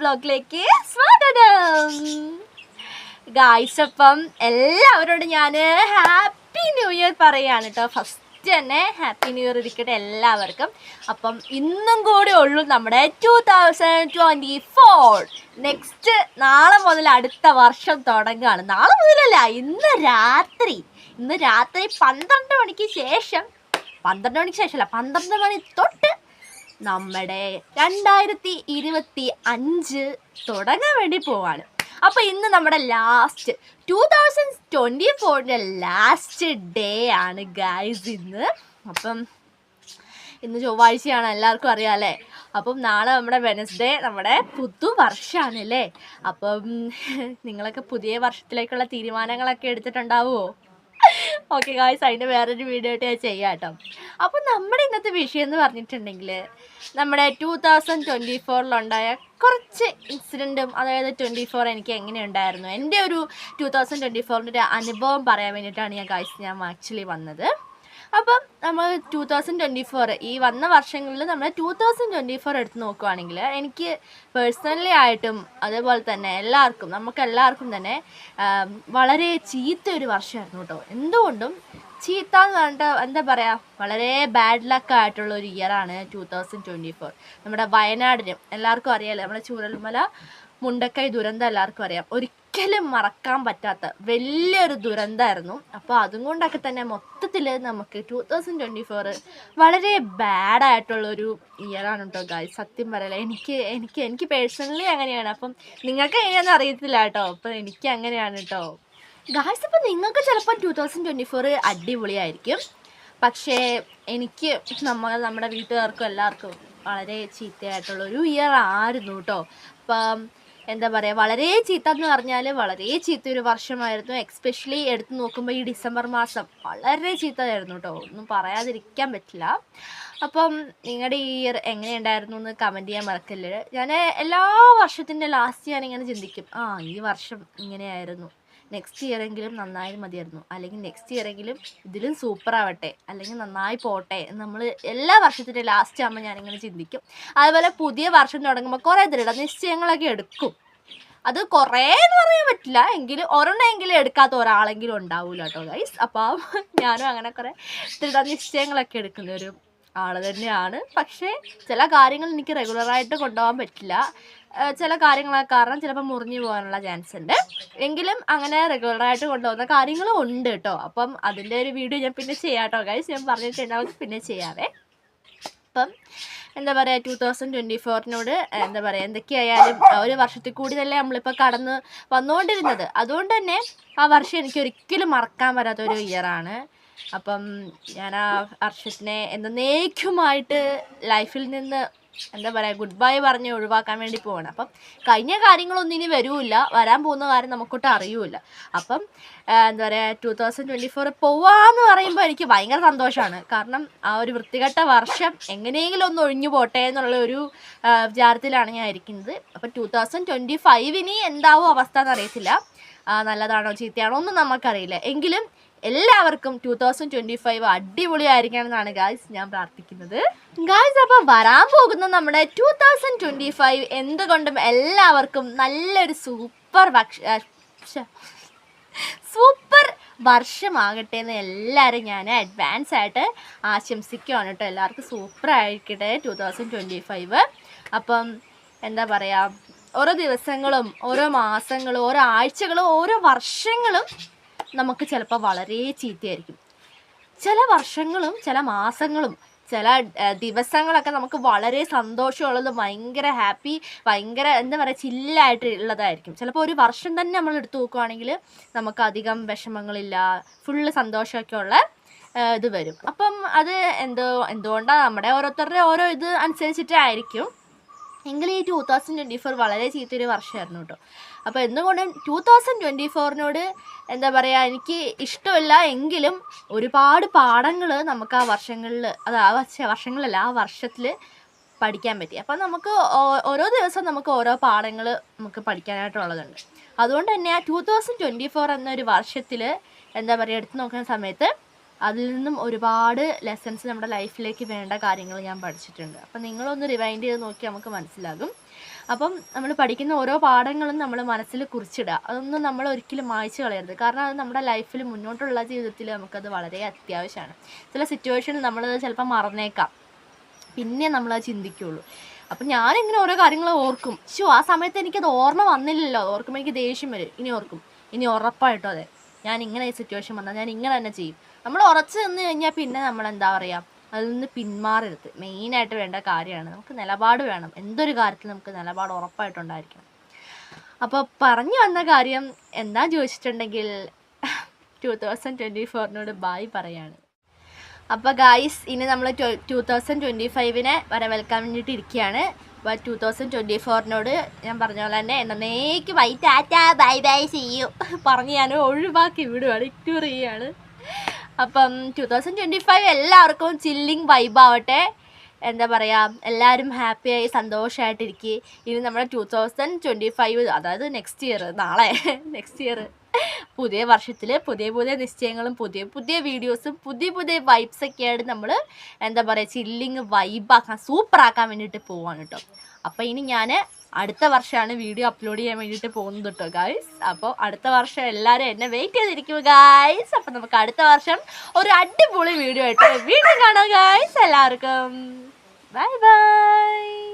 ബ്ലോഗിലേക്ക് സ്വാഗതം. ഗായ്സ് അപ്പം എല്ലാവരോടും ഞാൻ ഹാപ്പി ന്യൂ ഇയർ പറയാണ് കേട്ടോ ഫസ്റ്റ് തന്നെ ഹാപ്പി ന്യൂ ഇയർ ഇരിക്കട്ടെ എല്ലാവർക്കും. അപ്പം ഇന്നും കൂടി ഉള്ളൂ നമ്മുടെ two thousand twenty four next നാളെ മുതൽ അടുത്ത വർഷം തുടങ്ങുകയാണ്. നാളെ മുതലല്ല ഇന്ന് രാത്രി. ഇന്ന് രാത്രി പന്ത്രണ്ട് മണിക്ക് ശേഷം. പന്ത്രണ്ട് മണിക്ക് ശേഷമല്ല പന്ത്രണ്ട് മണി തൊട്ട് നമ്മുടെ രണ്ടായിരത്തി ഇരുപത്തി അഞ്ച് തുടങ്ങാൻ വേണ്ടി പോവാണ്. അപ്പോൾ ഇന്ന് നമ്മുടെ ലാസ്റ്റ് ടു തൗസൻഡ് ട്വന്റി ഫോറിന്റെ ലാസ്റ്റ് ഡേ ആണ് ഗൈസ് ഇന്ന്. അപ്പം ഇന്ന് ചൊവ്വാഴ്ചയാണ് എല്ലാവർക്കും അറിയാം അല്ലേ? അപ്പം നാളെ നമ്മുടെ വെനസ്ഡേ നമ്മുടെ പുതുവർഷമാണ് അല്ലേ അപ്പം നിങ്ങളൊക്കെ പുതിയ വർഷത്തിലേക്കുള്ള തീരുമാനങ്ങളൊക്കെ എടുത്തിട്ടുണ്ടാവുമോ? ഓക്കെ ഗായ്സ് അതിന്റെ വേറൊരു വീഡിയോ ആയിട്ട് ഞാൻ ചെയ്യാം കേട്ടോ അപ്പോൾ നമ്മുടെ ഇന്നത്തെ വിഷയം എന്ന് പറഞ്ഞിട്ടുണ്ടെങ്കിൽ നമ്മുടെ ടു തൗസൻഡ് ട്വന്റി ഫോറിലുണ്ടായ കുറച്ച് ഇൻസിഡന്റും അതായത് ട്വന്റി ഫോർ എനിക്ക് എങ്ങനെയുണ്ടായിരുന്നു? എന്റെ ഒരു ടു തൗസൻഡ് ട്വന്റി ഫോറിന്റെ ഒരു അനുഭവം പറയാൻ വേണ്ടിയിട്ടാണ് ഞാൻ ഗായ്സ് ഞാൻ ആക്ച്വലി വന്നത്. അപ്പം നമ്മൾ ടൂ തൗസൻഡ് ട്വന്റി ഫോർ ഈ വന്ന വർഷങ്ങളിൽ നമ്മൾ ടൂ തൗസൻഡ് ട്വന്റി ഫോർ എടുത്ത് നോക്കുവാണെങ്കിൽ എനിക്ക് പേഴ്സണലി ആയിട്ടും അതേപോലെ തന്നെ എല്ലാവർക്കും നമുക്ക് എല്ലാവർക്കും തന്നെ വളരെ ചീത്ത ഒരു വർഷമായിരുന്നു കേട്ടോ. എന്തുകൊണ്ടും ചീത്ത എന്ന് പറഞ്ഞിട്ട് എന്താ പറയുക വളരെ ബാഡ് ലക്ക് ആയിട്ടുള്ള ഒരു ഇയറാണ് ടൂ തൗസൻഡ് ട്വന്റി ഫോർ നമ്മുടെ വയനാടിനും എല്ലാവർക്കും അറിയാലോ നമ്മുടെ ചൂരൽമല മുണ്ടക്കൈ ദുരന്തം എല്ലാവർക്കും അറിയാം. ഒരിക്കലും മറക്കാൻ പറ്റാത്ത വലിയൊരു ദുരന്തമായിരുന്നു അപ്പോൾ അതും കൊണ്ടൊക്കെ തന്നെ മൊത്തത്തിൽ നമുക്ക് ടു തൗസൻഡ് ട്വന്റി ഫോർ വളരെ ബാഡായിട്ടുള്ളൊരു ഇയറാണ് കേട്ടോ ഗായ് സത്യം പറയല എനിക്ക് എനിക്ക് എനിക്ക് പേഴ്സണലി അങ്ങനെയാണ്. അപ്പം നിങ്ങൾക്ക് എങ്ങനെയാണെന്ന് അറിയത്തില്ല കേട്ടോ അപ്പം എനിക്ക് അങ്ങനെയാണ് കേട്ടോ ഗായ്സ് അപ്പം നിങ്ങൾക്ക് ചിലപ്പോൾ ടു തൗസൻഡ് ട്വന്റി ഫോർ അടിപൊളിയായിരിക്കും. പക്ഷേ എനിക്ക് നമ്മൾ നമ്മുടെ വീട്ടുകാർക്കും എല്ലാവർക്കും വളരെ ചീത്തയായിട്ടുള്ളൊരു ഇയർ ആയിരുന്നു കേട്ടോ അപ്പം എന്താ പറയുക വളരെ ചീത്ത എന്ന് പറഞ്ഞാൽ വളരെ ചീത്ത ഒരു വർഷമായിരുന്നു. എക്സ്പെഷ്യലി എടുത്തു നോക്കുമ്പോൾ ഈ ഡിസംബർ മാസം വളരെ ചീത്തയായിരുന്നു കേട്ടോ ഒന്നും പറയാതിരിക്കാൻ പറ്റില്ല. അപ്പം നിങ്ങളുടെ ഈ ഇയർ എങ്ങനെയുണ്ടായിരുന്നു എന്ന് കമന്റ് ചെയ്യാൻ മറക്കല്ലേ. ഞാൻ എല്ലാ വർഷത്തിന്റെ ലാസ്റ്റ് ഞാനിങ്ങനെ ചിന്തിക്കും. ആ ഈ വർഷം ഇങ്ങനെയായിരുന്നു. നെക്സ്റ്റ് ഇയർ എങ്കിലും നന്നായി മതിയായിരുന്നു. അല്ലെങ്കിൽ നെക്സ്റ്റ് ഇയർ എങ്കിലും ഇതിലും സൂപ്പർ ആവട്ടെ. അല്ലെങ്കിൽ നന്നായി പോട്ടെ നമ്മൾ എല്ലാ വർഷത്തിന്റെ ലാസ്റ്റ് ആകുമ്പോൾ ഞാനിങ്ങനെ ചിന്തിക്കും. അതുപോലെ പുതിയ വർഷം തുടങ്ങുമ്പോൾ കുറേ ദൃഢനിശ്ചയങ്ങളൊക്കെ എടുക്കും. അത് കുറേ എന്ന് പറയാൻ പറ്റില്ല. എങ്കിലും ഒരെണ്ണമെങ്കിലും എടുക്കാത്ത ഒരാളെങ്കിലും ഉണ്ടാവില്ല കേട്ടോ ഗൈസ് അപ്പം ഞാനും അങ്ങനെ കുറേ ദൃഢനിശ്ചയങ്ങളൊക്കെ എടുക്കുന്ന ഒരു ആൾ തന്നെയാണ്. പക്ഷേ ചില കാര്യങ്ങൾ എനിക്ക് റെഗുലറായിട്ട് കൊണ്ടുപോകാൻ പറ്റില്ല. ചില കാര്യങ്ങളൊക്കെ കാരണം ചിലപ്പോൾ മുറിഞ്ഞു പോകാനുള്ള ചാൻസ് ഉണ്ട്. എങ്കിലും അങ്ങനെ റെഗുലറായിട്ട് കൊണ്ടുപോകുന്ന കാര്യങ്ങളും ഉണ്ട് കേട്ടോ. അപ്പം അതിന്റെ ഒരു വീഡിയോ ഞാൻ പിന്നെ ചെയ്യാം കേട്ടോ ഗൈസ് ഞാൻ പറഞ്ഞിട്ടുണ്ടാവും പിന്നെ ചെയ്യാവേ. അപ്പം എന്താ പറയുക ടു തൗസൻഡ് ട്വന്റി ഫോറിനോട് എന്താ പറയുക എന്തൊക്കെയായാലും ഒരു വർഷത്തിൽ കൂടി തന്നെ നമ്മളിപ്പോൾ കടന്ന് വന്നുകൊണ്ടിരുന്നത് അതുകൊണ്ട് തന്നെ ആ വർഷം എനിക്ക് ഒരിക്കലും മറക്കാൻ പറ്റാത്തൊരു ഇയറാണ് അപ്പം ഞാൻ ആ വർഷത്തിനെ എന്നേക്കുമായിട്ട് ലൈഫിൽ നിന്ന് എന്താ പറയുക ഗുഡ് ബൈ പറഞ്ഞ് ഒഴിവാക്കാൻ വേണ്ടി പോവാണ്. അപ്പം കഴിഞ്ഞ കാര്യങ്ങളൊന്നും ഇനി വരൂല്ല. വരാൻ പോകുന്ന കാര്യം നമുക്കൊട്ട് അറിയൂല അപ്പം എന്താ പറയുക ടൂ തൗസൻഡ് ട്വന്റി ഫോർ പോവാന്ന് പറയുമ്പോൾ എനിക്ക് ഭയങ്കര സന്തോഷമാണ് കാരണം ആ ഒരു വൃത്തികെട്ട വർഷം എങ്ങനെയെങ്കിലും ഒന്ന് ഒഴിഞ്ഞു പോട്ടെ എന്നുള്ള ഒരു വിചാരത്തിലാണ് ഞാൻ ഇരിക്കുന്നത്. അപ്പം ടൂ തൗസൻഡ് ട്വന്റി ഫൈവിന് എന്താവും അവസ്ഥ എന്നറിയത്തില്ല. നല്ലതാണോ ചീത്തയാണോ ഒന്നും നമുക്കറിയില്ല എങ്കിലും എല്ലാവർക്കും ടൂ തൗസൻഡ് ട്വന്റി ഫൈവ് അടിപൊളിയായിരിക്കണം എന്നാണ് ഗായ്സ് ഞാൻ പ്രാർത്ഥിക്കുന്നത്. ഗായ്സ് അപ്പൊ വരാൻ പോകുന്ന നമ്മുടെ ടൂ തൗസൻഡ് ട്വന്റി ഫൈവ് എന്തുകൊണ്ടും എല്ലാവർക്കും നല്ലൊരു സൂപ്പർ ഭക്ഷ സൂപ്പർ വർഷമാകട്ടെ എന്ന് എല്ലാവരും ഞാൻ അഡ്വാൻസ് ആയിട്ട് ആശംസിക്കുകയാണ് കേട്ടോ. എല്ലാവർക്കും സൂപ്പർ ആയിരിക്കട്ടെ ടൂ തൗസൻഡ് ട്വന്റി ഫൈവ് അപ്പം എന്താ പറയുക ഓരോ ദിവസങ്ങളും ഓരോ മാസങ്ങളും ഓരോ ആഴ്ചകളും ഓരോ വർഷങ്ങളും നമുക്ക് ചിലപ്പോൾ വളരെ ചീത്തയായിരിക്കും. ചില വർഷങ്ങളും ചില മാസങ്ങളും ചില ദിവസങ്ങളൊക്കെ നമുക്ക് വളരെ സന്തോഷമുള്ളത് ഭയങ്കര ഹാപ്പി ഭയങ്കര എന്താ പറയുക ചില്ലായിട്ട് ഉള്ളതായിരിക്കും. ചിലപ്പോൾ ഒരു വർഷം തന്നെ നമ്മൾ എടുത്തു നോക്കുവാണെങ്കിൽ നമുക്ക് അധികം വിഷമങ്ങളില്ല ഫുള്ള് സന്തോഷമൊക്കെ ഉള്ള ഇത് വരും. അപ്പം അത് എന്തോ എന്തുകൊണ്ടാണ് നമ്മുടെ ഓരോരുത്തരുടെ ഓരോ ഇത് അനുസരിച്ചിട്ടായിരിക്കും. എങ്കിലും ഈ ടൂ തൗസൻഡ് ട്വന്റി ഫോർ വളരെ ചീത്തൊരു വർഷമായിരുന്നു കേട്ടോ അപ്പോൾ എന്തുകൊണ്ടും ടൂ തൗസൻഡ് ട്വന്റി ഫോറിനോട് എന്താ പറയുക എനിക്ക് ഇഷ്ടമില്ല എങ്കിലും ഒരുപാട് പാഠങ്ങൾ നമുക്ക് ആ വർഷങ്ങളിൽ അത് ആ വർഷ വർഷങ്ങളല്ല ആ വർഷത്തിൽ പഠിക്കാൻ പറ്റി. അപ്പോൾ നമുക്ക് ഓരോ ദിവസം നമുക്ക് ഓരോ പാഠങ്ങൾ നമുക്ക് പഠിക്കാനായിട്ടുള്ളതുണ്ട്. അതുകൊണ്ട് തന്നെ ആ ടൂ തൗസൻഡ് ട്വന്റി ഫോർ എന്നൊരു വർഷത്തിൽ എന്താ പറയുക എടുത്തു നോക്കുന്ന സമയത്ത് അതിൽ നിന്നും ഒരുപാട് ലെസൺസ് നമ്മുടെ ലൈഫിലേക്ക് വേണ്ട കാര്യങ്ങൾ ഞാൻ പഠിച്ചിട്ടുണ്ട്. അപ്പം നിങ്ങളൊന്ന് റിവൈൻഡ് ചെയ്ത് നോക്കി നമുക്ക് മനസ്സിലാകും. അപ്പം നമ്മൾ പഠിക്കുന്ന ഓരോ പാഠങ്ങളും നമ്മൾ മനസ്സിൽ കുറിച്ചിടുക അതൊന്നും നമ്മൾ ഒരിക്കലും മായ്ച്ചു കളയരുത്. കാരണം അത് നമ്മുടെ ലൈഫിൽ മുന്നോട്ടുള്ള ജീവിതത്തിൽ നമുക്കത് വളരെ അത്യാവശ്യമാണ്. ചില സിറ്റുവേഷനിൽ നമ്മളത് ചിലപ്പോൾ മറന്നേക്കാം. പിന്നെ നമ്മളത് ചിന്തിക്കുള്ളൂ. അപ്പം ഞാനിങ്ങനെ ഓരോ കാര്യങ്ങൾ ഓർക്കും. ഷോ ആ സമയത്ത് എനിക്കത് ഓർമ്മ വന്നില്ലല്ലോ. ഓർക്കുമ്പോൾ എനിക്ക് ദേഷ്യം വരും. ഇനി ഓർക്കും. ഇനി ഉറപ്പായിട്ടോ അതെ. ഞാൻ ഇങ്ങനെ ഈ സിറ്റുവേഷൻ വന്നാൽ ഞാൻ ഇങ്ങനെ തന്നെ ചെയ്യും. നമ്മൾ ഉറച്ചു നിന്ന് കഴിഞ്ഞാൽ പിന്നെ നമ്മൾ എന്താ പറയുക അതിൽ നിന്ന് പിന്മാറരുത്. മെയിനായിട്ട് വേണ്ട കാര്യമാണ്. നമുക്ക് നിലപാട് വേണം. എന്തൊരു കാര്യത്തിൽ നമുക്ക് നിലപാട് ഉറപ്പായിട്ടുണ്ടായിരിക്കണം. അപ്പോൾ പറഞ്ഞു വന്ന കാര്യം എന്താ ചോദിച്ചിട്ടുണ്ടെങ്കിൽ ടു തൗസൻഡ് ട്വന്റി ഫോറിനോട് ബായ് പറയാണ്. അപ്പോൾ ഗായ്സ് ഇനി നമ്മൾ ടു തൗസൻഡ് ട്വന്റി ഫൈവിനെ വരവേൽക്കാൻ വേണ്ടിയിട്ട് ഇരിക്കുകയാണ് അപ്പോൾ ടു തൗസൻഡ് ട്വന്റി ഫോറിനോട് ഞാൻ പറഞ്ഞ പോലെ തന്നെ എന്നേക്ക് ബൈ ടാറ്റ ബൈ ബൈ ചെയ്യൂ പറഞ്ഞ് ഞാൻ ഒഴിവാക്കി വിടുകയാണ് ഇഗ്നോർ ചെയ്യാണ്. അപ്പം ടു തൗസൻഡ് ട്വന്റി ഫൈവ് എല്ലാവർക്കും ചില്ലിങ് വൈബാവട്ടെ എന്താ പറയുക എല്ലാവരും ഹാപ്പിയായി സന്തോഷമായിട്ടിരിക്കുക ഇനി നമ്മുടെ ടു തൗസൻഡ് ട്വന്റി ഫൈവ് അതായത് നെക്സ്റ്റ് ഇയർ നാളെ നെക്സ്റ്റ് ഇയർ പുതിയ വർഷത്തിൽ പുതിയ പുതിയ നിശ്ചയങ്ങളും പുതിയ പുതിയ വീഡിയോസും പുതിയ പുതിയ വൈബ്സ് ഒക്കെ ആയിട്ട് നമ്മൾ എന്താ പറയുക ചില്ലിങ് വൈബാക്കാൻ സൂപ്പറാക്കാൻ വേണ്ടിയിട്ട് പോവാണ് കേട്ടോ അപ്പോൾ ഇനി ഞാൻ അടുത്ത വർഷമാണ് വീഡിയോ അപ്ലോഡ് ചെയ്യാൻ വേണ്ടിയിട്ട് പോകുന്നത് കേട്ടോ ഗായ്സ് അപ്പോൾ അടുത്ത വർഷം എല്ലാവരും എന്നെ വെയിറ്റ് ചെയ്തിരിക്കും ഗായ്സ് അപ്പോൾ നമുക്ക് അടുത്ത വർഷം ഒരു അടിപൊളി വീഡിയോ ആയിട്ട് വീണ്ടും കാണാം ഗായ്സ് എല്ലാവർക്കും. Bye bye